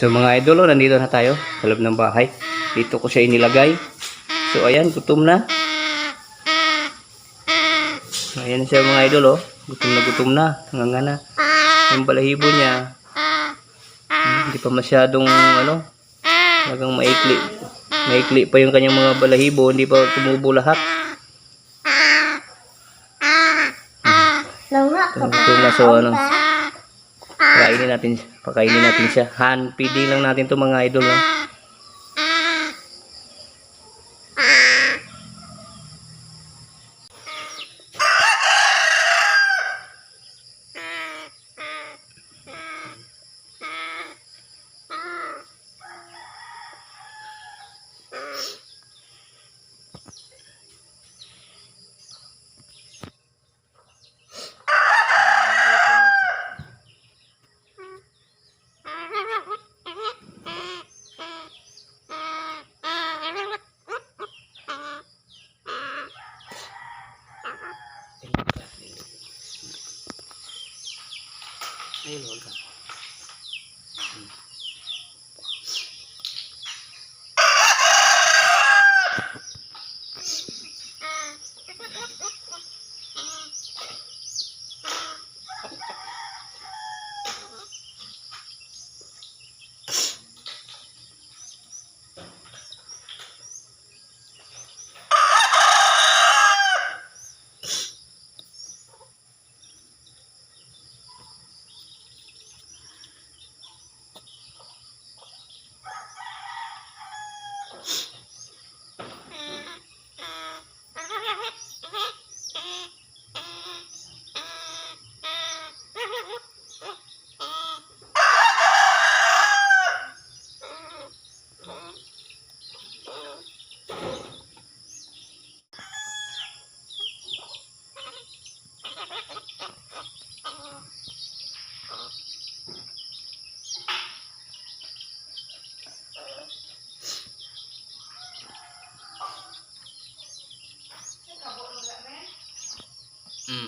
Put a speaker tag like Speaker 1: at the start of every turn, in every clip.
Speaker 1: So mga idol, oh, nandito na tayo sa loob ng bahay. Dito ko siya inilagay. So ayan, gutom na. Ayan siya mga idol, oh. Gutom na gutom na. Hanggang na. Yung balahibo niya. Hindi pa masyadong, ano, talagang maikli. Maikli pa yung kanyang mga balahibo. Hindi pa tumubo lahat.
Speaker 2: Lunga
Speaker 1: So, gutom na so, ano. Pakainin natin, pakainin natin siya. Hand feeding lang natin to mga idol, no? A 轮的 Mm.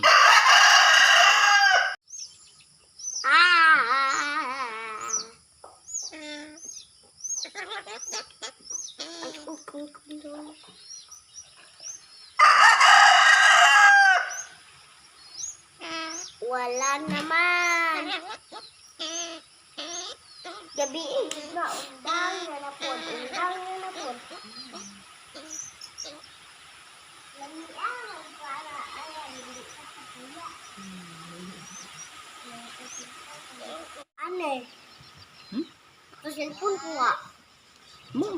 Speaker 2: Wala naman. Gabi na undang na na po. Undang na na po. Lamian para ayan Sa cellphone ko nga.
Speaker 1: Mo.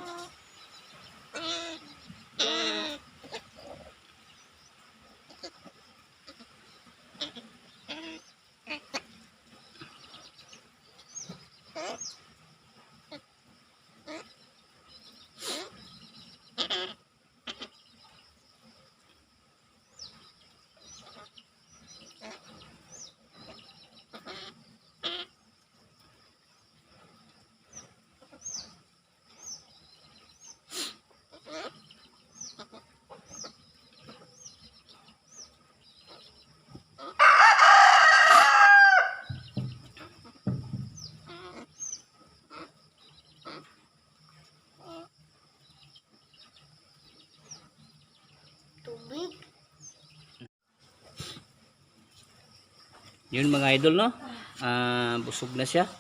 Speaker 1: Yun mga idol, no? Ah, busog na siya.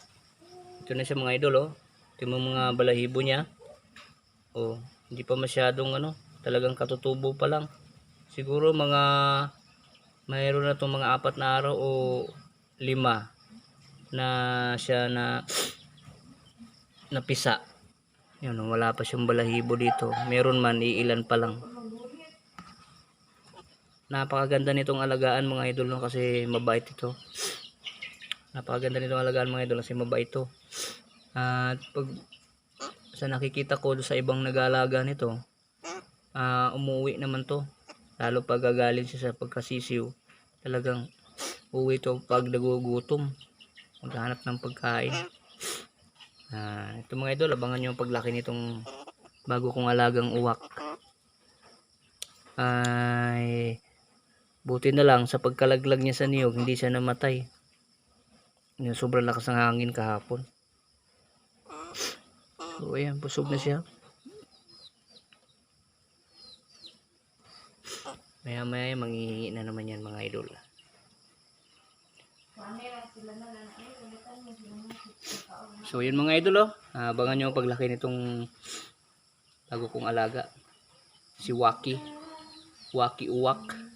Speaker 1: Ito na siya mga idol, oh. Ito yung mga balahibo niya. Oh, hindi pa masyadong ano, talagang katutubo pa lang. Siguro mga mayroon na itong mga apat na araw o lima na siya na napisa. Yun, wala pa siyang balahibo dito. Meron man, iilan pa lang. Napakaganda nitong alagaan mga idol no, kasi mabait ito. Napakaganda nitong alagaan mga idol kasi mabait ito. At pag sa nakikita ko sa ibang nag-aalaga nito, ah umuwi naman to. Lalo pag gagaling siya sa pagkasisiw, talagang uwi to pag nagugutom. Maghanap ng pagkain. Ah, ito mga idol, abangan nyo ang paglaki nitong bago kong alagang uwak. Ay, buti na lang sa pagkalaglag niya sa niyog, hindi siya namatay. Yung sobrang lakas ng hangin kahapon. So ayan, busog na siya. Maya maya manghihingi na naman yan mga idol. So yun mga idol oh. Abangan nyo ang paglaki nitong bago kong alaga. Si Waki. Waki Uwak.